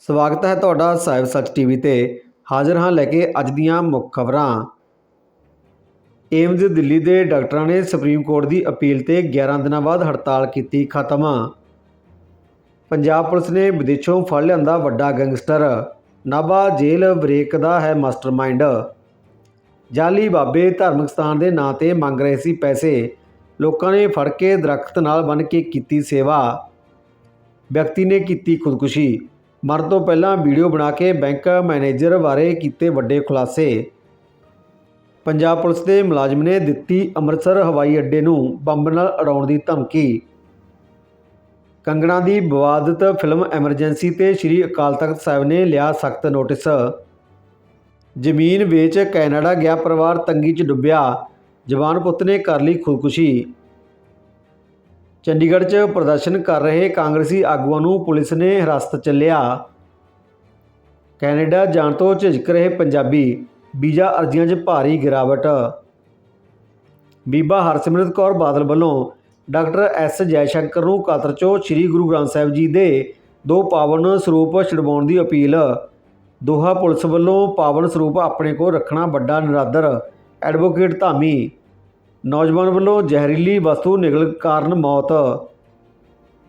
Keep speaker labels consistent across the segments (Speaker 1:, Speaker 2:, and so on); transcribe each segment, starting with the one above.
Speaker 1: ਸਵਾਗਤ ਹੈ ਤੁਹਾਡਾ ਸਾਹਿਬ ਸੱਚ ਟੀਵੀ ਤੇ। ਹਾਜ਼ਰ ਹਾਂ ਲੈ ਕੇ ਅੱਜ ਦੀਆਂ ਮੁੱਖ ਖਬਰਾਂ। ਏਮਜ਼ ਦਿੱਲੀ ਦੇ ਡਾਕਟਰਾਂ ਨੇ ਸੁਪਰੀਮ ਕੋਰਟ ਦੀ ਅਪੀਲ ਤੇ 11 ਦਿਨਾਂ ਬਾਅਦ ਹੜਤਾਲ ਕੀਤੀ ਖਤਮ। ਪੰਜਾਬ ਪੁਲਿਸ ਨੇ ਵਿਦੇਸ਼ੋਂ ਫੜ ਲਿਆਂਦਾ ਵੱਡਾ ਗੈਂਗਸਟਰ। ਨਾਭਾ ਜੇਲ੍ਹ ਬ੍ਰੇਕ ਦਾ ਹੈ ਮਾਸਟਰਮਾਈਂਡ। ਜਾਲੀ ਬਾਬੇ ਧਾਰਮਿਕ ਸਥਾਨ ਦੇ ਨਾਂ ਤੇ ਮੰਗ ਰਹੇ ਸੀ ਪੈਸੇ। ਲੋਕਾਂ ਨੇ ਫੜ ਕੇ ਦਰਖਤ ਨਾਲ ਬੰਨ੍ਹ ਕੇ ਕੀਤੀ ਸੇਵਾ। ਵਿਅਕਤੀ ਨੇ ਕੀਤੀ ਖੁਦਕੁਸ਼ੀ। ਮਰਨ ਤੋਂ ਪਹਿਲਾਂ ਵੀਡੀਓ ਬਣਾ ਕੇ ਬੈਂਕ ਮੈਨੇਜਰ ਬਾਰੇ ਕੀਤੇ ਵੱਡੇ ਖੁਲਾਸੇ। ਪੰਜਾਬ ਪੁਲਿਸ ਦੇ ਮੁਲਾਜ਼ਮ ਨੇ ਦਿੱਤੀ ਅੰਮ੍ਰਿਤਸਰ ਹਵਾਈ ਅੱਡੇ ਨੂੰ ਬੰਬ ਨਾਲ ਉਡਾਉਣ ਦੀ ਧਮਕੀ। ਕੰਗਣਾ ਦੀ ਵਿਵਾਦਿਤ ਫਿਲਮ ਐਮਰਜੈਂਸੀ ਤੇ ਸ੍ਰੀ ਅਕਾਲ ਤਖਤ ਸਾਹਿਬ ਨੇ ਲਿਆ ਸਖਤ ਨੋਟਿਸ। ਜ਼ਮੀਨ ਵੇਚ ਕੈਨੇਡਾ ਗਿਆ ਪਰਿਵਾਰ ਤੰਗੀ 'ਚ ਡੁੱਬਿਆ। ਜਵਾਨ ਪੁੱਤ ਨੇ ਕਰ ਲਈ ਖੁਦਕੁਸ਼ੀ। ਚੰਡੀਗੜ੍ਹ 'ਚ ਪ੍ਰਦਰਸ਼ਨ ਕਰ ਰਹੇ ਕਾਂਗਰਸੀ ਆਗੂਆਂ ਨੂੰ ਪੁਲਿਸ ਨੇ ਹਿਰਾਸਤ 'ਚ ਲਿਆ। ਕੈਨੇਡਾ ਜਾਣ ਤੋਂ ਝਿਜਕ ਰਹੇ ਪੰਜਾਬੀ ਵੀਜ਼ਾ ਅਰਜ਼ੀਆਂ 'ਚ ਭਾਰੀ ਗਿਰਾਵਟ। ਬੀਬਾ ਹਰਸਿਮਰਤ ਕੌਰ ਬਾਦਲ ਵੱਲੋਂ ਡਾਕਟਰ ਐਸ ਜੈਸ਼ੰਕਰ ਨੂੰ ਕਤਰ 'ਚੋਂ ਸ੍ਰੀ ਗੁਰੂ ਗ੍ਰੰਥ ਸਾਹਿਬ ਜੀ ਦੇ ਦੋ ਪਾਵਨ ਸਰੂਪ ਛਡਵਾਉਣ ਦੀ ਅਪੀਲ। ਦੋਹਾ ਪੁਲਿਸ ਵੱਲੋਂ ਪਾਵਨ ਸਰੂਪ ਆਪਣੇ ਕੋਲ ਰੱਖਣਾ ਵੱਡਾ ਨਿਰਾਦਰ। ਐਡਵੋਕੇਟ ਧਾਮੀ ਨੌਜਵਾਨ ਵੱਲੋਂ ਜ਼ਹਿਰੀਲੀ ਵਸਤੂ ਨਿਗਲ ਕਾਰਨ ਮੌਤ।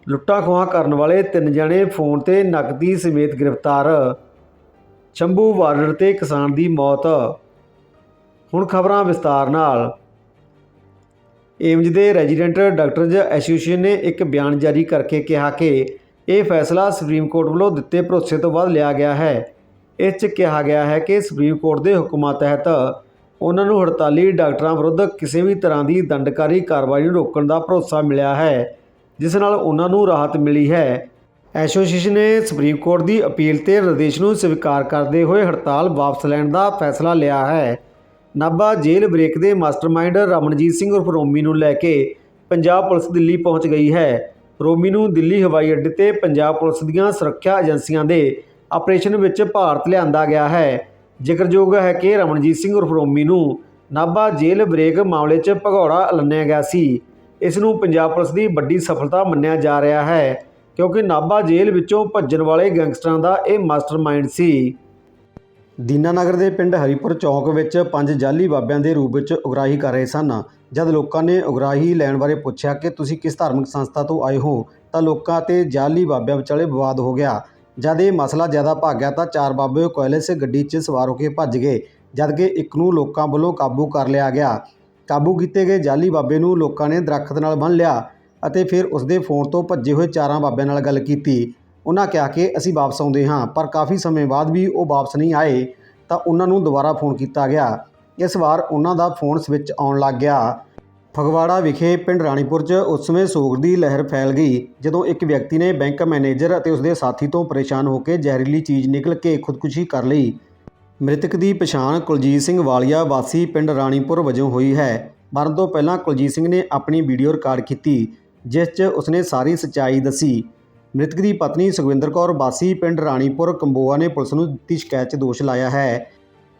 Speaker 1: ਲੁੱਟਾਂ ਖੋਹਾਂ ਕਰਨ ਵਾਲੇ ਤਿੰਨ ਜਣੇ ਫੋਨ ਤੇ ਨਕਦੀ ਸਮੇਤ ਗ੍ਰਿਫਤਾਰ। ਸ਼ੰਭੂ ਬਾਰਡਰ ਤੇ ਕਿਸਾਨ ਦੀ ਮੌਤ। ਹੁਣ ਖਬਰਾਂ ਵਿਸਤਾਰ ਨਾਲ। ਏਮਜ਼ ਦੇ ਰੈਜ਼ੀਡੈਂਟ ਡਾਕਟਰਜ਼ ਐਸੋਸੀਏਸ਼ਨ ਨੇ ਇੱਕ ਬਿਆਨ ਜਾਰੀ ਕਰਕੇ ਕਿਹਾ ਕਿ ਇਹ ਫੈਸਲਾ ਸੁਪਰੀਮ ਕੋਰਟ ਵੱਲੋਂ ਦਿੱਤੇ ਭਰੋਸੇ ਤੋਂ ਬਾਅਦ ਲਿਆ ਗਿਆ ਹੈ। ਇਸ 'ਚ ਕਿਹਾ ਗਿਆ ਹੈ ਕਿ ਸੁਪਰੀਮ ਕੋਰਟ ਦੇ ਹੁਕਮਾਂ ਤਹਿਤ ਉਹਨਾਂ ਨੂੰ ਹੜਤਾਲੀ ਡਾਕਟਰਾਂ ਵਿਰੁੱਧ ਕਿਸੇ ਵੀ ਤਰ੍ਹਾਂ ਦੀ ਦੰਡਕਾਰੀ ਕਾਰਵਾਈ ਨੂੰ ਰੋਕਣ ਦਾ ਭਰੋਸਾ ਮਿਲਿਆ ਹੈ, ਜਿਸ ਨਾਲ ਉਹਨਾਂ ਨੂੰ ਰਾਹਤ ਮਿਲੀ ਹੈ। ਐਸੋਸੀਏਸ਼ਨ ਨੇ ਸੁਪਰੀਮ ਕੋਰਟ ਦੀ ਅਪੀਲ ਤੇ ਨਿਰਦੇਸ਼ ਨੂੰ ਸਵੀਕਾਰ ਕਰਦੇ ਹੋਏ ਹੜਤਾਲ ਵਾਪਸ ਲੈਣ ਦਾ ਫੈਸਲਾ ਲਿਆ ਹੈ। ਨਾਭਾ ਜੇਲ੍ਹ ਬ੍ਰੇਕ ਦੇ ਮਾਸਟਰਮਾਈਂਡ ਰਮਨਜੀਤ ਸਿੰਘ ਉਰਫ ਰੋਮੀ ਨੂੰ ਲੈ ਕੇ ਪੰਜਾਬ ਪੁਲਿਸ ਦਿੱਲੀ ਪਹੁੰਚ ਗਈ ਹੈ। ਰੋਮੀ ਨੂੰ ਦਿੱਲੀ ਹਵਾਈ ਅੱਡੇ ਤੇ ਪੰਜਾਬ ਪੁਲਿਸ ਦੀਆਂ ਸੁਰੱਖਿਆ ਏਜੰਸੀਆਂ ਦੇ ਆਪਰੇਸ਼ਨ ਵਿੱਚ ਭਾਰਤ ਲਿਆਂਦਾ ਗਿਆ ਹੈ। ਜ਼ਿਕਰਯੋਗ ਹੈ ਕਿ ਰਮਨਜੀਤ ਸਿੰਘ ਉਰਫ ਰੋਮੀ ਨੂੰ ਨਾਭਾ ਜੇਲ੍ਹ ਬ੍ਰੇਕ ਮਾਮਲੇ 'ਚ ਭਗੌੜਾ ਐਲਾਨਿਆ ਗਿਆ ਸੀ। ਇਸ ਨੂੰ ਪੰਜਾਬ ਪੁਲਿਸ ਦੀ ਵੱਡੀ ਸਫਲਤਾ ਮੰਨਿਆ ਜਾ ਰਿਹਾ ਹੈ, ਕਿਉਂਕਿ ਨਾਭਾ ਜੇਲ੍ਹ ਵਿੱਚੋਂ ਭੱਜਣ ਵਾਲੇ ਗੈਂਗਸਟਰਾਂ ਦਾ ਇਹ ਮਾਸਟਰਮਾਈਂਡ ਸੀ। ਦੀਨਾਨਗਰ ਦੇ ਪਿੰਡ ਹਰੀਪੁਰ ਚੌਕ ਵਿੱਚ ਪੰਜ ਜਾਲੀ ਬਾਬਿਆਂ ਦੇ ਰੂਪ ਵਿੱਚ ਉਗਰਾਹੀ ਕਰ ਰਹੇ ਸਨ। ਜਦ ਲੋਕਾਂ ਨੇ ਉਗਰਾਹੀ ਲੈਣ ਬਾਰੇ ਪੁੱਛਿਆ ਕਿ ਤੁਸੀਂ ਕਿਸ ਧਾਰਮਿਕ ਸੰਸਥਾ ਤੋਂ ਆਏ ਹੋ, ਤਾਂ ਲੋਕਾਂ ਤੇ ਜਾਲੀ ਬਾਬਿਆਂ ਵਿਚਾਲੇ ਵਿਵਾਦ ਹੋ ਗਿਆ। ਜਦ ਇਹ ਮਸਲਾ ਜ਼ਿਆਦਾ ਭੱਗ ਗਿਆ ਤਾਂ ਚਾਰ ਬਾਬੇ ਕੋਇਲਸ ਗੱਡੀ 'ਚ ਸਵਾਰ ਹੋ ਕੇ ਭੱਜ ਗਏ ਜਦਕਿ ਇੱਕ ਨੂੰ ਲੋਕਾਂ ਵੱਲੋਂ ਕਾਬੂ ਕਰ ਲਿਆ ਗਿਆ। ਕਾਬੂ ਕੀਤੇ ਗਏ ਜਾਲੀ ਬਾਬੇ ਨੂੰ ਲੋਕਾਂ ਨੇ ਦਰਖਤ ਨਾਲ ਬੰਨ੍ਹ ਲਿਆ ਅਤੇ ਫਿਰ ਉਸਦੇ ਫੋਨ ਤੋਂ ਭੱਜੇ ਹੋਏ ਚਾਰਾਂ ਬਾਬਿਆਂ ਨਾਲ ਗੱਲ ਕੀਤੀ। ਉਹਨਾਂ ਕਿਹਾ ਕਿ ਅਸੀਂ ਵਾਪਸ ਆਉਂਦੇ ਹਾਂ, ਪਰ ਕਾਫੀ ਸਮੇਂ ਬਾਅਦ ਵੀ ਉਹ ਵਾਪਸ ਨਹੀਂ ਆਏ, ਤਾਂ ਉਹਨਾਂ ਨੂੰ ਦੁਬਾਰਾ ਫੋਨ ਕੀਤਾ ਗਿਆ। ਇਸ ਵਾਰ ਉਹਨਾਂ ਦਾ ਫੋਨ ਸਵਿਚ ਆਉਣ ਲੱਗ ਗਿਆ। ਫਗਵਾੜਾ ਵਿਖੇ ਪਿੰਡ ਰਾਣੀਪੁਰ 'ਚ ਉਸ ਸਮੇਂ ਸੋਗ ਦੀ ਲਹਿਰ ਫੈਲ ਗਈ, ਜਦੋਂ ਇੱਕ ਵਿਅਕਤੀ ਨੇ ਬੈਂਕ ਮੈਨੇਜਰ ਅਤੇ ਉਸਦੇ ਸਾਥੀ ਤੋਂ ਪਰੇਸ਼ਾਨ ਹੋ ਕੇ ਜ਼ਹਿਰੀਲੀ ਚੀਜ਼ ਨਿਕਲ ਕੇ ਖੁਦਕੁਸ਼ੀ ਕਰ ਲਈ। ਮ੍ਰਿਤਕ ਦੀ ਪਛਾਣ ਕੁਲਜੀਤ ਸਿੰਘ ਵਾਲੀਆ ਵਾਸੀ ਪਿੰਡ ਰਾਣੀਪੁਰ ਵਜੋਂ ਹੋਈ ਹੈ। ਮਰਨ ਤੋਂ ਪਹਿਲਾਂ ਕੁਲਜੀਤ ਸਿੰਘ ਨੇ ਆਪਣੀ ਵੀਡੀਓ ਰਿਕਾਰਡ ਕੀਤੀ, ਜਿਸ 'ਚ ਉਸਨੇ ਸਾਰੀ ਸੱਚਾਈ ਦੱਸੀ। ਮ੍ਰਿਤਕ ਦੀ ਪਤਨੀ ਸੁਖਵਿੰਦਰ ਕੌਰ ਵਾਸੀ ਪਿੰਡ ਰਾਣੀਪੁਰ ਕੰਬੋਆ ਨੇ ਪੁਲਿਸ ਨੂੰ ਦਿੱਤੀ ਸ਼ਿਕਾਇਤ 'ਚ ਦੋਸ਼ ਲਾਇਆ ਹੈ।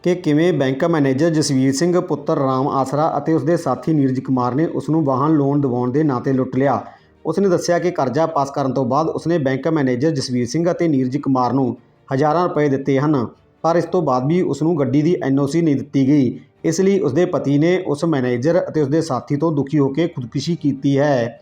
Speaker 1: ਕਿ ਕਿਵੇਂ ਬੈਂਕ ਮੈਨੇਜਰ ਜਸਵੀਰ ਸਿੰਘ, ਪੁੱਤਰ ਰਾਮ ਆਸਰਾ ਅਤੇ ਉਸਦੇ ਸਾਥੀ ਨੀਰਜ ਕੁਮਾਰ ਨੇ ਉਸ ਨੂੰ ਵਾਹਨ ਲੋਨ ਦਿਵਾਉਣ ਦੇ ਨਾਂ ਤੇ ਲੁੱਟ ਲਿਆ। ਉਸ ਨੇ ਦੱਸਿਆ ਕਿ ਕਰਜ਼ਾ ਪਾਸ ਕਰਨ ਤੋਂ ਬਾਅਦ ਉਸਨੇ ਬੈਂਕ ਮੈਨੇਜਰ ਜਸਵੀਰ ਸਿੰਘ ਅਤੇ ਨੀਰਜ ਕੁਮਾਰ ਨੂੰ ਹਜ਼ਾਰਾਂ ਰੁਪਏ ਦਿੱਤੇ ਹਨ, ਪਰ ਇਸ ਤੋਂ ਬਾਅਦ ਵੀ ਉਸ ਨੂੰ ਗੱਡੀ ਦੀ ਐਨਓਸੀ ਨਹੀਂ ਦਿੱਤੀ ਗਈ। ਇਸ ਲਈ ਉਸਦੇ ਪਤੀ ਨੇ ਉਸ ਮੈਨੇਜਰ ਅਤੇ ਉਸਦੇ ਸਾਥੀ ਤੋਂ ਦੁਖੀ ਹੋ ਕੇ ਖੁਦਕੁਸ਼ੀ ਕੀਤੀ ਹੈ।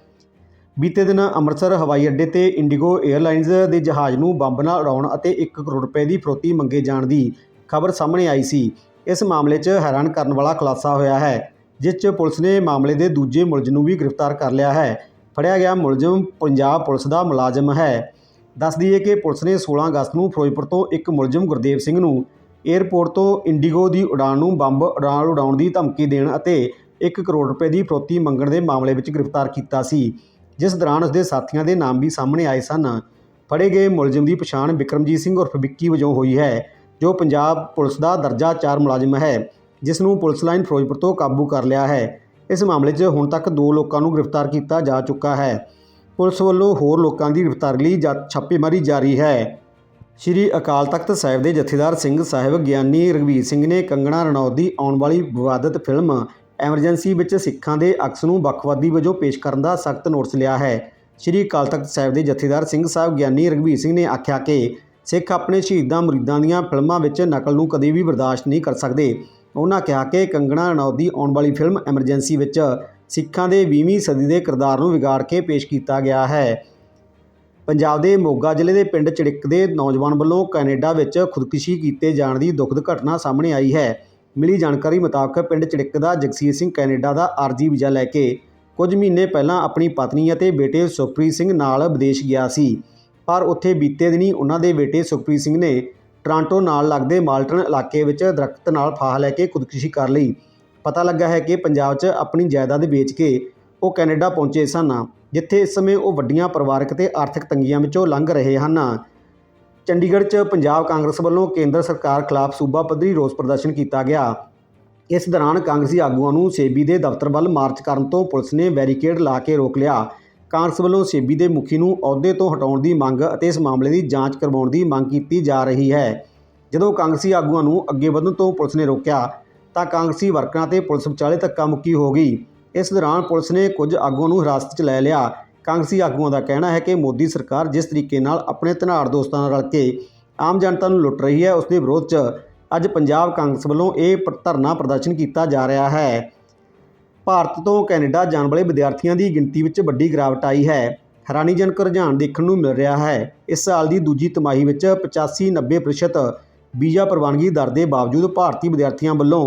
Speaker 1: ਬੀਤੇ ਦਿਨ ਅੰਮ੍ਰਿਤਸਰ ਹਵਾਈ ਅੱਡੇ ਤੇ ਇੰਡੀਗੋ 에ਅਰਲਾਈਨਜ਼ ਦੇ ਜਹਾਜ਼ ਨੂੰ ਬੰਬ ਨਾਲ ਉਡਾਉਣ ਅਤੇ 1 ਕਰੋੜ ਰੁਪਏ ਦੀ ਫਰੋਤੀ ਮੰਗੇ ਜਾਣ ਦੀ ਖਬਰ ਸਾਹਮਣੇ ਆਈ ਸੀ। ਇਸ ਮਾਮਲੇ 'ਚ ਹੈਰਾਨ ਕਰਨ ਵਾਲਾ ਖੁਲਾਸਾ ਹੋਇਆ ਹੈ, ਜਿਸ 'ਚ ਪੁਲਿਸ ਨੇ ਮਾਮਲੇ ਦੇ ਦੂਜੇ ਮੁਲਜ਼ਮ ਨੂੰ ਵੀ ਗ੍ਰਿਫਤਾਰ ਕਰ ਲਿਆ ਹੈ। ਫੜਿਆ ਗਿਆ ਮੁਲਜ਼ਮ ਪੰਜਾਬ ਪੁਲਿਸ ਦਾ ਮੁਲਾਜ਼ਮ ਹੈ। ਦੱਸ ਦਈਏ ਕਿ ਪੁਲਿਸ ਨੇ 16 ਅਗਸਤ ਨੂੰ ਫਿਰੋਜ਼ਪੁਰ ਤੋਂ ਇੱਕ ਮੁਲਜ਼ਮ ਗੁਰਦੇਵ ਸਿੰਘ ਨੂੰ ਏਅਰਪੋਰਟ ਤੋਂ ਇੰਡੀਗੋ ਦੀ ਉਡਾਣ ਨੂੰ ਬੰਬ ਉਡਾਣ ਉਡਾਉਣ ਦੀ ਧਮਕੀ ਦੇਣ ਅਤੇ 1 ਕਰੋੜ ਰੁਪਏ ਦੀ ਫਰੋਤੀ ਮੰਗਣ ਦੇ ਮਾਮਲੇ ਵਿੱਚ ਗ੍ਰਿਫਤਾਰ ਕੀਤਾ ਸੀ, ਜਿਸ ਦੌਰਾਨ ਉਸਦੇ ਸਾਥੀਆਂ ਦੇ ਨਾਮ ਵੀ ਸਾਹਮਣੇ ਆਏ ਸਨ। ਫੜੇ ਗਏ ਮੁਲਜ਼ਮ ਦੀ ਪਛਾਣ ਵਿਕਰਮਜੀਤ ਸਿੰਘ ਉਰਫ ਵਿੱਕੀ ਵਜੋਂ ਹੋਈ ਹੈ। ਜੋ ਪੰਜਾਬ ਪੁਲਿਸ ਦਾ ਦਰਜਾ 4 ਮੁਲਾਜ਼ਮ ਹੈ ਜਿਸ ਨੂੰ ਪੁਲਿਸ ਲਾਈਨ ਫਿਰੋਜ਼ਪੁਰ ਤੋਂ ਕਾਬੂ ਕਰ ਲਿਆ ਹੈ। ਇਸ ਮਾਮਲੇ 'ਚ ਹੁਣ ਤੱਕ ਦੋ ਲੋਕਾਂ ਨੂੰ ਗ੍ਰਿਫਤਾਰ ਕੀਤਾ ਜਾ ਚੁੱਕਾ ਹੈ। ਪੁਲਿਸ ਵੱਲੋਂ ਹੋਰ ਲੋਕਾਂ ਦੀ ਗ੍ਰਿਫਤਾਰੀ ਲਈ ਜਾ- ਛਾਪੇਮਾਰੀ ਜਾਰੀ ਹੈ। ਸ਼੍ਰੀ ਅਕਾਲ ਤਖਤ ਸਾਹਿਬ ਦੇ ਜਥੇਦਾਰ ਸਿੰਘ ਸਾਹਿਬ ਗਿਆਨੀ ਰਘਵੀਰ ਸਿੰਘ ਨੇ ਕੰਗਣਾ ਰਣੌਤ ਦੀ ਆਉਣ ਵਾਲੀ ਵਿਵਾਦਤ ਫਿਲਮ ਐਮਰਜੈਂਸੀ ਵਿੱਚ ਸਿੱਖਾਂ ਦੇ ਅਕਸ ਨੂੰ ਵੱਖਵਾਦੀ ਵਜੋਂ ਪੇਸ਼ ਕਰਨ ਦਾ ਸਖਤ ਨੋਟਿਸ ਲਿਆ ਹੈ। ਸ਼੍ਰੀ ਅਕਾਲ ਤਖਤ ਸਾਹਿਬ ਦੇ ਜਥੇਦਾਰ ਸਿੰਘ ਸਾਹਿਬ ਗਿਆਨੀ ਰਘਵੀਰ ਸਿੰਘ ਨੇ ਆਖਿਆ ਕਿ ਸਿੱਖ ਆਪਣੇ ਸ਼ਹੀਦਾਂ ਮੁਰੀਦਾਂ ਦੀਆਂ ਫਿਲਮਾਂ ਵਿੱਚ ਨਕਲ ਨੂੰ ਕਦੇ ਵੀ ਬਰਦਾਸ਼ਤ ਨਹੀਂ ਕਰ ਸਕਦੇ। ਉਹਨਾਂ ਕਿਹਾ ਕਿ ਕੰਗਣਾ ਰਣੌਤ ਦੀ ਆਉਣ ਵਾਲੀ ਫਿਲਮ ਐਮਰਜੈਂਸੀ ਵਿੱਚ ਸਿੱਖਾਂ ਦੇ 20ਵੀਂ ਸਦੀ ਦੇ ਕਿਰਦਾਰ ਨੂੰ ਵਿਗਾੜ ਕੇ ਪੇਸ਼ ਕੀਤਾ ਗਿਆ ਹੈ। ਪੰਜਾਬ ਦੇ ਮੋਗਾ ਜ਼ਿਲ੍ਹੇ ਦੇ ਪਿੰਡ ਚੜਿੱਕ ਦੇ ਨੌਜਵਾਨ ਵੱਲੋਂ ਕੈਨੇਡਾ ਵਿੱਚ ਖੁਦਕੁਸ਼ੀ ਕੀਤੇ ਜਾਣ ਦੀ ਦੁਖਦ ਘਟਨਾ ਸਾਹਮਣੇ ਆਈ ਹੈ। ਮਿਲੀ ਜਾਣਕਾਰੀ ਮੁਤਾਬਕ ਪਿੰਡ ਚੜਿੱਕ ਦਾ ਜਗਸੀਰ ਸਿੰਘ ਕੈਨੇਡਾ ਦਾ ਆਰਜੀ ਵੀਜ਼ਾ ਲੈ ਕੇ ਕੁਝ ਮਹੀਨੇ ਪਹਿਲਾਂ ਆਪਣੀ ਪਤਨੀ ਅਤੇ ਬੇਟੇ ਸੁਖਪ੍ਰੀਤ ਸਿੰਘ ਨਾਲ ਵਿਦੇਸ਼ ਗਿਆ ਸੀ। ਪਰ ਉੱਥੇ ਬੀਤੇ ਦਿਨੀ ਉਹਨਾਂ ਦੇ ਬੇਟੇ ਸੁਖਪ੍ਰੀਤ ਸਿੰਘ ਨੇ ਟਰਾਂਟੋ ਨਾਲ ਲੱਗਦੇ ਮਾਲਟਨ ਇਲਾਕੇ ਵਿੱਚ ਦਰਖਤ ਨਾਲ ਫਾਹ ਲੈ ਕੇ ਖੁਦਕੁਸ਼ੀ ਕਰ ਲਈ। ਪਤਾ ਲੱਗਾ ਹੈ ਕਿ ਪੰਜਾਬ 'ਚ ਆਪਣੀ ਜਾਇਦਾਦ ਵੇਚ ਕੇ ਉਹ ਕੈਨੇਡਾ ਪਹੁੰਚੇ ਸਨ, ਜਿੱਥੇ ਇਸ ਸਮੇਂ ਉਹ ਵੱਡੀਆਂ ਪਰਿਵਾਰਕ ਤੇ ਆਰਥਿਕ ਤੰਗੀਆਂ ਵਿੱਚੋਂ ਲੰਘ ਰਹੇ ਹਨ। ਚੰਡੀਗੜ੍ਹ 'ਚ ਪੰਜਾਬ ਕਾਂਗਰਸ ਵੱਲੋਂ ਕੇਂਦਰ ਸਰਕਾਰ ਖਿਲਾਫ ਸੂਬਾ ਪੱਧਰੀ ਰੋਸ ਪ੍ਰਦਰਸ਼ਨ ਕੀਤਾ ਗਿਆ। ਇਸ ਦੌਰਾਨ ਕਾਂਗਰਸੀ ਆਗੂਆਂ ਨੂੰ ਸੇਬੀ ਦੇ ਦਫ਼ਤਰ ਵੱਲ ਮਾਰਚ ਕਰਨ ਤੋਂ ਪੁਲਿਸ ਨੇ ਬੈਰੀਕੇਡ ਲਾ ਕੇ ਰੋਕ ਲਿਆ। ਕਾਂਗਰਸ ਵੱਲੋਂ ਸੇਬੀ ਦੇ ਮੁਖੀ ਨੂੰ ਅਹੁਦੇ ਤੋਂ ਹਟਾਉਣ ਦੀ ਮੰਗ ਅਤੇ ਇਸ ਮਾਮਲੇ ਦੀ ਜਾਂਚ ਕਰਵਾਉਣ ਦੀ ਮੰਗ ਕੀਤੀ ਜਾ ਰਹੀ ਹੈ। ਜਦੋਂ ਕਾਂਗਰਸੀ ਆਗੂਆਂ ਨੂੰ ਅੱਗੇ ਵਧਣ ਤੋਂ ਪੁਲਿਸ ਨੇ ਰੋਕਿਆ, ਤਾਂ ਕਾਂਗਰਸੀ ਵਰਕਰਾਂ ਤੇ ਪੁਲਿਸ ਵਿਚਾਲੇ ਧੱਕਾ ਮੁੱਕੀ ਹੋ ਗਈ। ਇਸ ਦੌਰਾਨ ਪੁਲਿਸ ਨੇ ਕੁਝ ਆਗੂਆਂ ਨੂੰ ਹਿਰਾਸਤ 'ਚ ਲੈ ਲਿਆ। ਕਾਂਗਰਸੀ ਆਗੂਆਂ ਦਾ ਕਹਿਣਾ ਹੈ ਕਿ ਮੋਦੀ ਸਰਕਾਰ ਜਿਸ ਤਰੀਕੇ ਨਾਲ ਆਪਣੇ ਧਨਾੜ ਦੋਸਤਾਂ ਨਾਲ ਰਲ ਕੇ ਆਮ ਜਨਤਾ ਨੂੰ ਲੁੱਟ ਰਹੀ ਹੈ, ਉਸ ਦੇ ਵਿਰੋਧ 'ਚ ਅੱਜ ਪੰਜਾਬ ਕਾਂਗਰਸ ਵੱਲੋਂ ਇਹ ਧਰਨਾ ਪ੍ਰਦਰਸ਼ਨ ਕੀਤਾ ਜਾ ਰਿਹਾ ਹੈ। ਭਾਰਤ ਤੋਂ ਕੈਨੇਡਾ ਜਾਣ ਵਾਲੇ ਵਿਦਿਆਰਥੀਆਂ ਦੀ ਗਿਣਤੀ ਵਿੱਚ ਵੱਡੀ ਗਿਰਾਵਟ ਆਈ ਹੈ। ਹੈਰਾਨੀਜਨਕ ਰੁਝਾਨ ਦੇਖਣ ਨੂੰ ਮਿਲ ਰਿਹਾ ਹੈ। ਇਸ ਸਾਲ ਦੀ ਦੂਜੀ ਤਿਮਾਹੀ ਵਿੱਚ 85-90% ਵੀਜ਼ਾ ਪ੍ਰਵਾਨਗੀ ਦਰ ਦੇ ਬਾਵਜੂਦ ਭਾਰਤੀ ਵਿਦਿਆਰਥੀਆਂ ਵੱਲੋਂ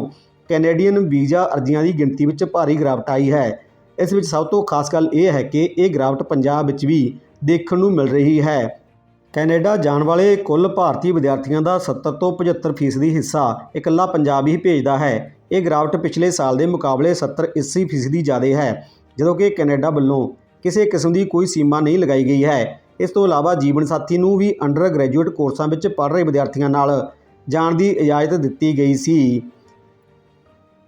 Speaker 1: ਕੈਨੇਡੀਅਨ ਵੀਜ਼ਾ ਅਰਜ਼ੀਆਂ ਦੀ ਗਿਣਤੀ ਵਿੱਚ ਭਾਰੀ ਗਿਰਾਵਟ ਆਈ ਹੈ। ਇਸ ਵਿੱਚ ਸਭ ਤੋਂ ਖਾਸ ਗੱਲ ਇਹ ਹੈ ਕਿ ਇਹ ਗਿਰਾਵਟ ਪੰਜਾਬ ਵਿੱਚ ਵੀ ਦੇਖਣ ਨੂੰ ਮਿਲ ਰਹੀ ਹੈ। ਕੈਨੇਡਾ ਜਾਣ ਵਾਲੇ ਕੁੱਲ ਭਾਰਤੀ ਵਿਦਿਆਰਥੀਆਂ ਦਾ 70 ਤੋਂ 75% ਫੀਸਦੀ ਹਿੱਸਾ ਇਕੱਲਾ ਪੰਜਾਬ ਹੀ ਭੇਜਦਾ ਹੈ। ਇਹ ਗਿਰਾਵਟ ਪਿਛਲੇ ਸਾਲ ਦੇ ਮੁਕਾਬਲੇ 70-80% ਫੀਸਦੀ ਜ਼ਿਆਦਾ ਹੈ, ਜਦੋਂ ਕਿ ਕੈਨੇਡਾ ਵੱਲੋਂ ਕਿਸੇ ਕਿਸਮ ਦੀ ਕੋਈ ਸੀਮਾ ਨਹੀਂ ਲਗਾਈ ਗਈ ਹੈ। ਇਸ ਤੋਂ ਇਲਾਵਾ ਜੀਵਨ ਸਾਥੀ ਨੂੰ ਵੀ ਅੰਡਰ ਗ੍ਰੈਜੂਏਟ ਕੋਰਸਾਂ ਵਿੱਚ ਪੜ੍ਹ ਰਹੇ ਵਿਦਿਆਰਥੀਆਂ ਨਾਲ ਜਾਣ ਦੀ ਇਜਾਜ਼ਤ ਦਿੱਤੀ ਗਈ ਸੀ।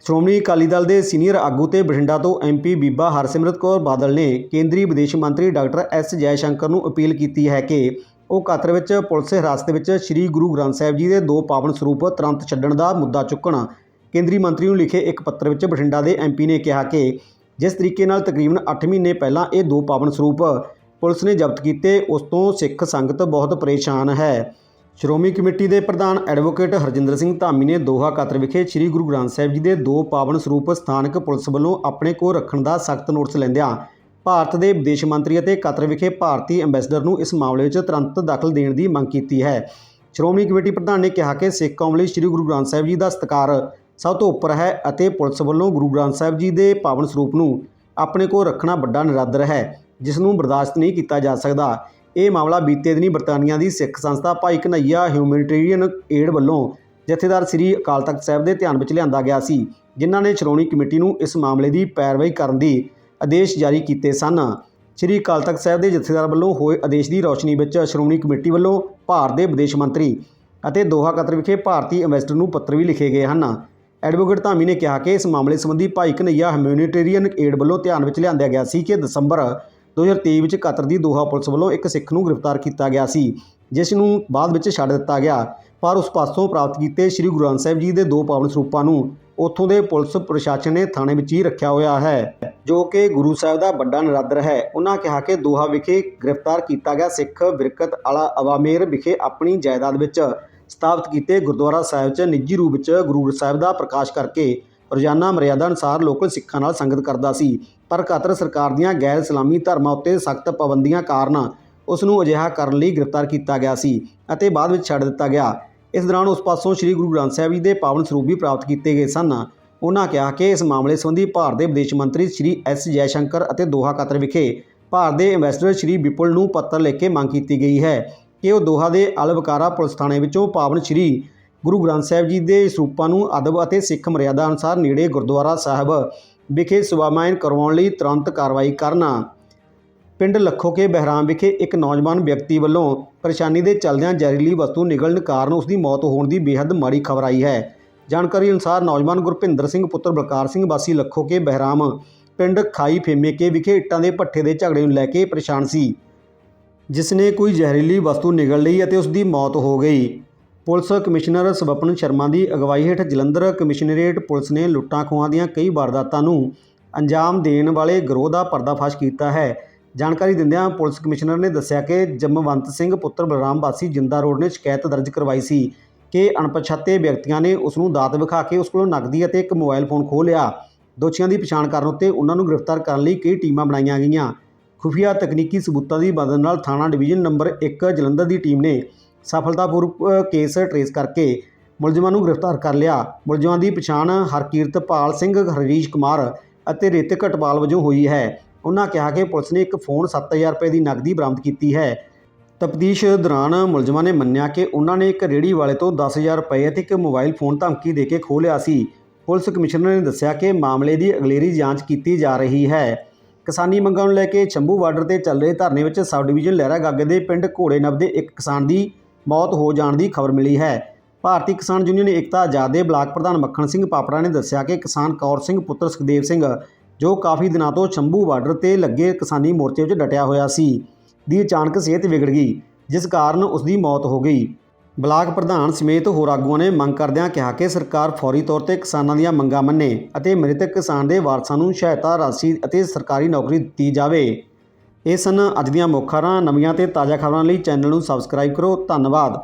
Speaker 1: ਸ਼੍ਰੋਮਣੀ ਅਕਾਲੀ ਦਲ ਦੇ ਸੀਨੀਅਰ ਆਗੂ ਤੇ ਬਠਿੰਡਾ ਤੋਂ ਐਮਪੀ ਬੀਬਾ ਹਰਸਿਮਰਤ ਕੌਰ ਬਾਦਲ ਨੇ ਕੇਂਦਰੀ ਵਿਦੇਸ਼ ਮੰਤਰੀ ਡਾਕਟਰ ਐਸ ਜੈਸ਼ੰਕਰ ਨੂੰ ਅਪੀਲ ਕੀਤੀ ਹੈ ਕਿ ਉਹ ਕਤਰ ਵਿੱਚ ਪੁਲਿਸ ਹਿਰਾਸਤ ਵਿੱਚ ਸ੍ਰੀ ਗੁਰੂ ਗ੍ਰੰਥ ਸਾਹਿਬ ਜੀ ਦੇ ਦੋ ਪਾਵਨ ਸਰੂਪ ਤੁਰੰਤ ਛੱਡਣ ਦਾ ਮੁੱਦਾ ਚੁੱਕਣ। ਕੇਂਦਰੀ ਮੰਤਰੀ ਨੂੰ ਲਿਖੇ ਇੱਕ ਪੱਤਰ ਵਿੱਚ ਬਠਿੰਡਾ ਦੇ ਐਮਪੀ ਨੇ ਕਿਹਾ ਕਿ ਜਿਸ ਤਰੀਕੇ ਨਾਲ ਤਕਰੀਬਨ 8 ਮਹੀਨੇ ਪਹਿਲਾਂ ਇਹ ਦੋ ਪਾਵਨ ਸਰੂਪ ਪੁਲਿਸ ਨੇ ਜ਼ਬਤ ਕੀਤੇ, ਉਸ ਤੋਂ ਸਿੱਖ ਸੰਗਤ ਬਹੁਤ ਪਰੇਸ਼ਾਨ ਹੈ। ਸ਼੍ਰੋਮਣੀ ਕਮੇਟੀ ਦੇ ਪ੍ਰਧਾਨ ਐਡਵੋਕੇਟ ਹਰਜਿੰਦਰ ਸਿੰਘ ਧਾਮੀ ਨੇ ਦੋਹਾ ਕਤਰ ਵਿਖੇ ਸ੍ਰੀ ਗੁਰੂ ਗ੍ਰੰਥ ਸਾਹਿਬ ਜੀ ਦੇ ਦੋ ਪਾਵਨ ਸਰੂਪ ਸਥਾਨਕ ਪੁਲਿਸ ਵੱਲੋਂ ਆਪਣੇ ਕੋਲ ਰੱਖਣ ਦਾ ਸਖਤ ਨੋਟਿਸ ਲੈਂਦਿਆਂ ਭਾਰਤ ਦੇ ਵਿਦੇਸ਼ ਮੰਤਰੀ ਅਤੇ ਕਤਰ ਵਿਖੇ ਭਾਰਤੀ ਐਮਬੈਸਡਰ ਨੂੰ ਇਸ ਮਾਮਲੇ ਵਿੱਚ ਤੁਰੰਤ ਦਖਲ ਦੇਣ ਦੀ ਮੰਗ ਕੀਤੀ ਹੈ। ਸ਼੍ਰੋਮਣੀ ਕਮੇਟੀ ਪ੍ਰਧਾਨ ਨੇ ਕਿਹਾ ਕਿ ਸਿੱਖ ਕੌਮ ਲਈ ਸ੍ਰੀ ਗੁਰੂ ਗ੍ਰੰਥ ਸਾਹਿਬ ਜੀ ਦਾ ਸਤਿਕਾਰ ਸਭ ਤੋਂ ਉੱਪਰ ਹੈ ਅਤੇ ਪੁਲਿਸ ਵੱਲੋਂ ਗੁਰੂ ਗ੍ਰੰਥ ਸਾਹਿਬ ਜੀ ਦੇ ਪਾਵਨ ਸਰੂਪ ਨੂੰ ਆਪਣੇ ਕੋਲ ਰੱਖਣਾ ਵੱਡਾ ਨਿਰਾਦਰ ਹੈ, ਜਿਸ ਨੂੰ ਬਰਦਾਸ਼ਤ ਨਹੀਂ ਕੀਤਾ ਜਾ ਸਕਦਾ। ਇਹ ਮਾਮਲਾ ਬੀਤੇ ਦਿਨੀ ਬਰਤਾਨੀਆ ਦੀ ਸਿੱਖ ਸੰਸਥਾ ਭਾਈ ਕਨਈਆ ਹਿਊਮੈਨਿਟੇਰੀਅਨ ਏਡ ਵੱਲੋਂ ਜਥੇਦਾਰ ਸ੍ਰੀ ਅਕਾਲ ਤਖਤ ਸਾਹਿਬ ਦੇ ਧਿਆਨ ਵਿੱਚ ਲਿਆਂਦਾ ਗਿਆ ਸੀ, ਜਿਨ੍ਹਾਂ ਨੇ ਸ਼੍ਰੋਮਣੀ ਕਮੇਟੀ ਨੂੰ ਇਸ ਮਾਮਲੇ ਦੀ ਪੈਰਵਾਈ ਕਰਨ ਦੀ ਆਦੇਸ਼ ਜਾਰੀ ਕੀਤੇ ਸਨ। ਸ੍ਰੀ ਅਕਾਲ ਤਖਤ ਸਾਹਿਬ ਦੇ ਜਥੇਦਾਰ ਵੱਲੋਂ ਹੋਏ ਆਦੇਸ਼ ਦੀ ਰੌਸ਼ਨੀ ਵਿੱਚ ਸ਼੍ਰੋਮਣੀ ਕਮੇਟੀ ਵੱਲੋਂ ਭਾਰਤ ਦੇ ਵਿਦੇਸ਼ ਮੰਤਰੀ ਅਤੇ ਦੋਹਾ ਕਤਰ ਵਿਖੇ ਭਾਰਤੀ ਐਮਬੈਸਡਰ ਨੂੰ ਪੱਤਰ ਵੀ ਲਿਖੇ ਗਏ ਹਨ। ਐਡਵੋਕੇਟ ਧਾਮੀ ਨੇ ਕਿਹਾ ਕਿ ਇਸ ਮਾਮਲੇ ਸੰਬੰਧੀ ਭਾਈ ਕਨਈਆ ਹਿਊਮੈਨਿਟੇਰੀਅਨ ਏਡ ਵੱਲੋਂ ਧਿਆਨ ਵਿੱਚ ਲਿਆਂਦਾ ਗਿਆ ਸੀ ਕਿ ਦਸੰਬਰ 2023 ਵਿੱਚ ਕਤਰ ਦੀ ਦੋਹਾ ਪੁਲਿਸ ਵੱਲੋਂ ਇੱਕ ਸਿੱਖ ਨੂੰ ਗ੍ਰਿਫਤਾਰ ਕੀਤਾ ਗਿਆ ਸੀ, ਜਿਸ ਨੂੰ ਬਾਅਦ ਵਿੱਚ ਛੱਡ ਦਿੱਤਾ ਗਿਆ। ਪਰ ਉਸ ਪਾਸੋਂ ਪ੍ਰਾਪਤ ਕੀਤੇ ਸ੍ਰੀ ਗੁਰੂ ਗ੍ਰੰਥ ਸਾਹਿਬ ਜੀ ਦੇ ਦੋ ਪਾਵਨ ਸਰੂਪਾਂ ਨੂੰ ਉੱਥੋਂ ਦੇ ਪੁਲਿਸ ਪ੍ਰਸ਼ਾਸਨ ਨੇ ਥਾਣੇ ਵਿੱਚ ਹੀ ਰੱਖਿਆ ਹੋਇਆ ਹੈ, ਜੋ ਕਿ ਗੁਰੂ ਸਾਹਿਬ ਦਾ ਵੱਡਾ ਨਿਰਾਦਰ ਹੈ। ਉਹਨਾਂ ਕਿਹਾ ਕਿ ਦੋਹਾ ਵਿਖੇ ਗ੍ਰਿਫਤਾਰ ਕੀਤਾ ਗਿਆ ਸਿੱਖ ਬਿਰਕਤ ਅਲਾ ਅਵਾਮੇਰ ਵਿਖੇ ਆਪਣੀ ਜਾਇਦਾਦ ਵਿੱਚ ਸਥਾਪਿਤ ਕੀਤੇ ਗੁਰਦੁਆਰਾ ਸਾਹਿਬ 'ਚ ਨਿੱਜੀ ਰੂਪ ਵਿੱਚ ਗੁਰੂ ਸਾਹਿਬ ਦਾ ਪ੍ਰਕਾਸ਼ ਕਰਕੇ ਰੋਜ਼ਾਨਾ ਮਰਿਆਦਾ ਅਨੁਸਾਰ ਲੋਕਲ ਸਿੱਖਾਂ ਨਾਲ ਸੰਗਤ ਕਰਦਾ ਸੀ। ਪਰ ਕਤਰ ਸਰਕਾਰ ਦੀਆਂ ਗੈਰ ਇਸਲਾਮੀ ਧਰਮਾਂ ਉੱਤੇ ਸਖਤ ਪਾਬੰਦੀਆਂ ਕਾਰਨ ਉਸ ਨੂੰ ਅਜਿਹਾ ਕਰਨ ਲਈ ਗ੍ਰਿਫਤਾਰ ਕੀਤਾ ਗਿਆ ਸੀ ਅਤੇ ਬਾਅਦ ਵਿੱਚ ਛੱਡ ਦਿੱਤਾ ਗਿਆ। ਇਸ ਦੌਰਾਨ ਉਸ ਪਾਸੋਂ ਸ੍ਰੀ ਗੁਰੂ ਗ੍ਰੰਥ ਸਾਹਿਬ ਜੀ ਦੇ ਪਾਵਨ ਸਰੂਪ ਵੀ ਪ੍ਰਾਪਤ ਕੀਤੇ ਗਏ ਸਨ। ਉਹਨਾਂ ਕਿਹਾ ਕਿ ਇਸ ਮਾਮਲੇ ਸੰਬੰਧੀ ਭਾਰਤ ਦੇ ਵਿਦੇਸ਼ ਮੰਤਰੀ ਸ੍ਰੀ ਐਸ ਜੈਸ਼ੰਕਰ ਅਤੇ ਦੋਹਾ ਕਤਰ ਵਿਖੇ ਭਾਰਤ ਦੇ ਐਮਬੈਸਡਰ ਸ੍ਰੀ ਵਿਪੁਲ ਨੂੰ ਪੱਤਰ ਲਿਖ ਕੇ ਮੰਗ ਕੀਤੀ ਗਈ ਹੈ ਕਿ ਉਹ ਦੋਹਾ ਦੇ ਅਲਵਕਾਰਾ ਪੁਲਿਸ ਥਾਣੇ ਵਿੱਚੋਂ ਪਾਵਨ ਸ੍ਰੀ ਗੁਰੂ ਗ੍ਰੰਥ ਸਾਹਿਬ ਜੀ ਦੇ ਸਰੂਪਾਂ ਨੂੰ ਅਦਬ ਅਤੇ ਸਿੱਖ ਮਰਿਆਦਾ ਅਨੁਸਾਰ ਨੇੜੇ ਗੁਰਦੁਆਰਾ ਸਾਹਿਬ ਵਿਖੇ ਸਵਾਮਾਇਨ ਕਰਵਾਉਣ ਲਈ ਤੁਰੰਤ ਕਾਰਵਾਈ ਕਰਨਾ। ਪਿੰਡ ਲੱਖੋਕੇ ਬਹਿਰਾਮ ਵਿਖੇ ਇੱਕ ਨੌਜਵਾਨ ਵਿਅਕਤੀ ਵੱਲੋਂ ਪਰੇਸ਼ਾਨੀ ਦੇ ਚੱਲਦਿਆਂ ਜ਼ਹਿਰੀਲੀ ਵਸਤੂ ਨਿਗਲਣ ਕਾਰਨ ਉਸ ਦੀ ਮੌਤ ਹੋਣ ਦੀ ਬੇहद ਮਾੜੀ ਖਬਰ ਆਈ ਹੈ। ਜਾਣਕਾਰੀ ਅਨੁਸਾਰ ਨੌਜਵਾਨ ਗੁਰਪਿੰਦਰ ਸਿੰਘ ਪੁੱਤਰ ਬਲਕਾਰ ਸਿੰਘ ਵਾਸੀ ਲੱਖੋਕੇ ਬਹਿਰਾਮ ਪਿੰਡ ਖਾਈ ਫੇਮੇਕੇ ਵਿਖੇ ਇੱਟਾਂ ਦੇ ਭੱਠੇ ਦੇ ਝਗੜੇ ਨੂੰ ਲੈ ਕੇ ਪਰੇਸ਼ਾਨ ਸੀ ਜਿਸ ਨੇ ਕੋਈ ਜ਼ਹਿਰੀਲੀ ਵਸਤੂ ਨਿਗਲ ਲਈ ਅਤੇ ਉਸ ਦੀ ਮੌਤ ਹੋ ਗਈ। ਪੁਲਿਸ ਕਮਿਸ਼ਨਰ ਸਵਪਨ ਸ਼ਰਮਾ ਦੀ ਅਗਵਾਈ ਹੇਠ ਜਲੰਧਰ ਕਮਿਸ਼ਨਰੇਟ ਪੁਲਿਸ ਨੇ ਲੁੱਟਾਂ ਖੋਹਾਂ ਦੀਆਂ ਕਈ ਵਾਰਦਾਤਾਂ ਨੂੰ ਅੰਜਾਮ ਦੇਣ ਵਾਲੇ ਗਰੋਹ ਦਾ ਪਰਦਾਫਾਸ਼ ਕੀਤਾ ਹੈ। ਜਾਣਕਾਰੀ ਦਿੰਦਿਆਂ ਪੁਲਿਸ ਕਮਿਸ਼ਨਰ ਨੇ ਦੱਸਿਆ ਕਿ ਜਮਵੰਤ ਸਿੰਘ ਪੁੱਤਰ ਬਲਰਾਮ ਵਾਸੀ ਜਿੰਦਾ ਰੋਡ ਨੇ ਸ਼ਿਕਾਇਤ ਦਰਜ ਕਰਵਾਈ ਸੀ ਕਿ ਅਣਪਛਾਤੇ ਵਿਅਕਤੀਆਂ ਨੇ ਉਸ ਨੂੰ ਦਾਤ ਵਿਖਾ ਕੇ ਉਸ ਕੋਲੋਂ ਨਕਦੀ ਅਤੇ ਇੱਕ ਮੋਬਾਈਲ ਫੋਨ ਖੋਹ ਲਿਆ। ਦੋਸ਼ੀਆਂ ਦੀ ਪਛਾਣ ਕਰਨ ਉੱਤੇ ਉਹਨਾਂ ਨੂੰ ਗ੍ਰਿਫਤਾਰ ਕਰਨ ਲਈ ਕਈ ਟੀਮਾਂ ਬਣਾਈਆਂ ਗਈਆਂ। ਖੁਫੀਆ ਤਕਨੀਕੀ ਸਬੂਤਾਂ ਦੀ ਮਦਦ ਨਾਲ ਥਾਣਾ ਡਿਵੀਜ਼ਨ ਨੰਬਰ 1 ਜਲੰਧਰ ਦੀ ਟੀਮ ਨੇ ਸਫਲਤਾਪੂਰਵਕ ਕੇਸ ਟਰੇਸ ਕਰਕੇ ਮੁਲਜ਼ਮਾਂ ਨੂੰ ਗ੍ਰਿਫਤਾਰ ਕਰ ਲਿਆ। ਮੁਲਜ਼ਮਾਂ ਦੀ ਪਛਾਣ ਹਰਕੀਰਤਪਾਲ ਸਿੰਘ ਹਰੀਸ਼ ਕੁਮਾਰ ਅਤੇ ਰਿਤਿਕ ਅਟਵਾਲ ਵਜੋਂ ਹੋਈ ਹੈ। ਉਹਨਾਂ ਕਿਹਾ ਕਿ ਪੁਲਿਸ ਨੇ ਇੱਕ ਫੋਨ 7000 ਰੁਪਏ ਦੀ ਨਕਦੀ ਬਰਾਮਦ ਕੀਤੀ ਹੈ। ਤਫਤੀਸ਼ ਦੌਰਾਨ ਮੁਲਜ਼ਮਾਂ ਨੇ ਮੰਨਿਆ ਕਿ ਉਹਨਾਂ ਨੇ ਇੱਕ ਰੇੜੀ ਵਾਲੇ ਤੋਂ 10000 ਰੁਪਏ ਅਤੇ ਇੱਕ ਮੋਬਾਈਲ ਫੋਨ ਧਮਕੀ ਦੇ ਕੇ ਖੋਹ ਲਿਆ ਸੀ। ਪੁਲਿਸ ਕਮਿਸ਼ਨਰ ਨੇ ਦੱਸਿਆ ਕਿ ਮਾਮਲੇ ਦੀ ਅਗਲੇਰੀ ਜਾਂਚ ਕੀਤੀ ਜਾ ਰਹੀ ਹੈ। ਕਿਸਾਨੀ ਮੰਗਾਂ ਨੂੰ ਲੈ ਕੇ ਚੰਬੂ ਬਾਰਡਰ ਤੇ ਚੱਲ ਰਹੇ ਧਰਨੇ ਵਿੱਚ ਸਬ ਡਿਵੀਜ਼ਨ ਲਹਿਰਾ ਗਾਗੇ ਦੇ ਪਿੰਡ ਘੋੜੇ ਨਵ ਦੇ ਇੱਕ ਕਿਸਾਨ ਦੀ ਮੌਤ ਹੋ ਜਾਣ ਦੀ ਖਬਰ ਮਿਲੀ ਹੈ। ਭਾਰਤੀ ਕਿਸਾਨ ਯੂਨੀਅਨ ਏਕਤਾ ਆਜ਼ਾਦ ਦੇ ਬਲਾਕ ਪ੍ਰਧਾਨ ਮੱਖਣ ਸਿੰਘ ਪਾਪੜਾ ਨੇ ਦੱਸਿਆ ਕਿ ਕਿਸਾਨ ਕੌਰ ਸਿੰਘ ਪੁੱਤਰ ਸੁਖਦੇਵ ਸਿੰਘ ਜੋ ਕਾਫੀ ਦਿਨਾਂ ਤੋਂ ਸ਼ੰਭੂ ਬਾਰਡਰ ਤੇ ਲੱਗੇ ਕਿਸਾਨੀ ਮੋਰਚੇ ਵਿੱਚ ਡਟਿਆ ਹੋਇਆ ਸੀ, ਦੀ ਅਚਾਨਕ ਸਿਹਤ ਵਿਗੜ ਗਈ, ਜਿਸ ਕਾਰਨ ਉਸ ਦੀ ਮੌਤ ਹੋ ਗਈ। ਬਲਾਕ ਪ੍ਰਧਾਨ ਸਮੇਤ ਹੋਰ ਆਗੂਆਂ ਨੇ ਮੰਗ ਕਰਦਿਆਂ ਕਿਹਾ ਕਿ ਸਰਕਾਰ ਫੌਰੀ ਤੌਰ ਤੇ ਕਿਸਾਨਾਂ ਦੀਆਂ ਮੰਗਾਂ ਮੰਨੇ ਅਤੇ ਮ੍ਰਿਤਕ ਕਿਸਾਨ ਦੇ ਵਾਰਸਾਂ ਨੂੰ ਸਹਾਇਤਾ ਰਾਸ਼ੀ ਅਤੇ ਸਰਕਾਰੀ ਨੌਕਰੀ ਦਿੱਤੀ ਜਾਵੇ। ਇਹ ਸਨ ਅੱਜ ਦੀਆਂ ਮੁੱਖ ਖਬਰਾਂ। ਨਵੀਆਂ ਤੇ ਤਾਜ਼ਾ ਖਬਰਾਂ ਲਈ ਚੈਨਲ ਨੂੰ ਸਬਸਕ੍ਰਾਈਬ ਕਰੋ। ਧੰਨਵਾਦ।